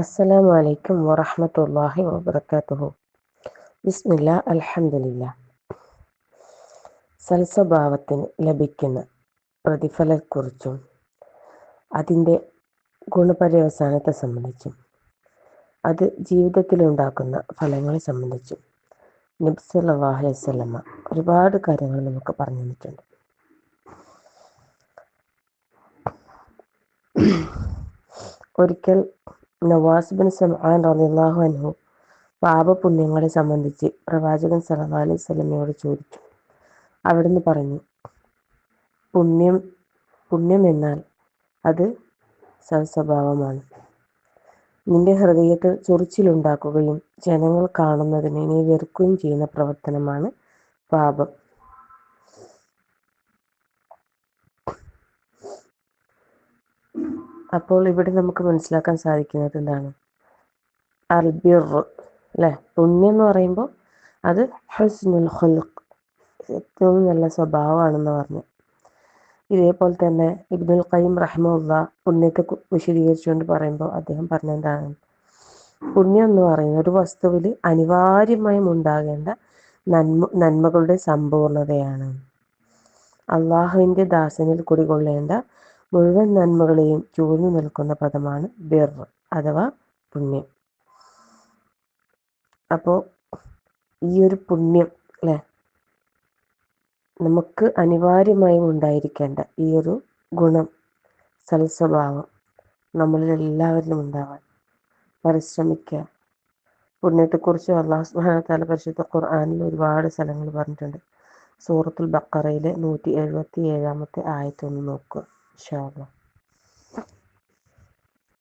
അസ്സലാമു അലൈക്കും വറഹ്മത്തുള്ളാഹി വബറകാതുഹു. ബിസ്മില്ല അൽഹംദുലില്ലാ. സൽസ്വഭാവത്തിന് ലഭിക്കുന്ന പ്രതിഫലത്തെക്കുറിച്ചും അതിന്റെ ഗുണപര്യവസാനത്തെ സംബന്ധിച്ചും അത് ജീവിതത്തിലുണ്ടാക്കുന്ന ഫലങ്ങളെ സംബന്ധിച്ചും നബി സല്ലല്ലാഹു അലൈഹി ഒരുപാട് കാര്യങ്ങൾ നമുക്ക് പറഞ്ഞു തന്നിട്ടുണ്ട്. ഒരിക്കൽ നവാസ് ബിൻ സമആൻ റളിയല്ലാഹു അൻഹു പാപപുണ്യങ്ങളെ സംബന്ധിച്ച് പ്രവാചകൻ സല്ലല്ലാഹു അലൈഹി വസല്ലമയോട് ചോദിച്ചു. അവിടുന്ന് പറഞ്ഞു പുണ്യം പുണ്യം എന്നാൽ അത് സൽസ്വഭാവമാണ്. നിന്റെ ഹൃദയത്തിൽ ചൊറിച്ചിലുണ്ടാക്കുകയും ജനങ്ങൾ കാണുന്നതിനെ നീ വെറുക്കുകയും ചെയ്യുന്ന പ്രവർത്തനമാണ് പാപം. അപ്പോൾ ഇവിടെ നമുക്ക് മനസ്സിലാക്കാൻ സാധിക്കുന്നത് എന്താണ്? അൽബിർ അല്ലെ? പുണ്യം എന്ന് പറയുമ്പോൾ അത് ഹസ്നുൽ ഹുൽഖ് ഏറ്റവും നല്ല സ്വഭാവമാണെന്ന് പറഞ്ഞു. ഇതേപോലെ തന്നെ ഇബ്നുൽ ഖയ്യിം റഹ്മുള്ള പുണ്യത്തെ വിശദീകരിച്ചുകൊണ്ട് പറയുമ്പോൾ അദ്ദേഹം പറഞ്ഞെന്താണ്? പുണ്യം എന്ന് പറയുന്ന ഒരു വസ്തുവിൽ അനിവാര്യമായും ഉണ്ടാകേണ്ട നന്മ നന്മകളുടെ സമ്പൂർണതയാണ്. അള്ളാഹുവിന്റെ ദാസനിൽ കുടികൊള്ളേണ്ട മുഴുവൻ നന്മകളെയും ചൂഴ്ന്നു നിൽക്കുന്ന പദമാണ് ബിർ അഥവാ പുണ്യം. അപ്പോൾ ഈ ഒരു പുണ്യം അല്ലെ നമുക്ക് അനിവാര്യമായും ഉണ്ടായിരിക്കേണ്ട ഈ ഒരു ഗുണം സൽസ്വഭാവം നമ്മളിൽ എല്ലാവരിലും ഉണ്ടാവാൻ പരിശ്രമിക്കുക പുണ്യത്തെക്കുറിച്ച് അള്ളാഹു വ പരിശുദ്ധ ഖുർആാനിൽ ഒരുപാട് സ്ഥലങ്ങൾ പറഞ്ഞിട്ടുണ്ട്. സൂറത്തുൽ ബക്കറയിലെ നൂറ്റി എഴുപത്തി ഏഴാമത്തെ ആയത്തൊന്ന് നോക്കുക. 笑了。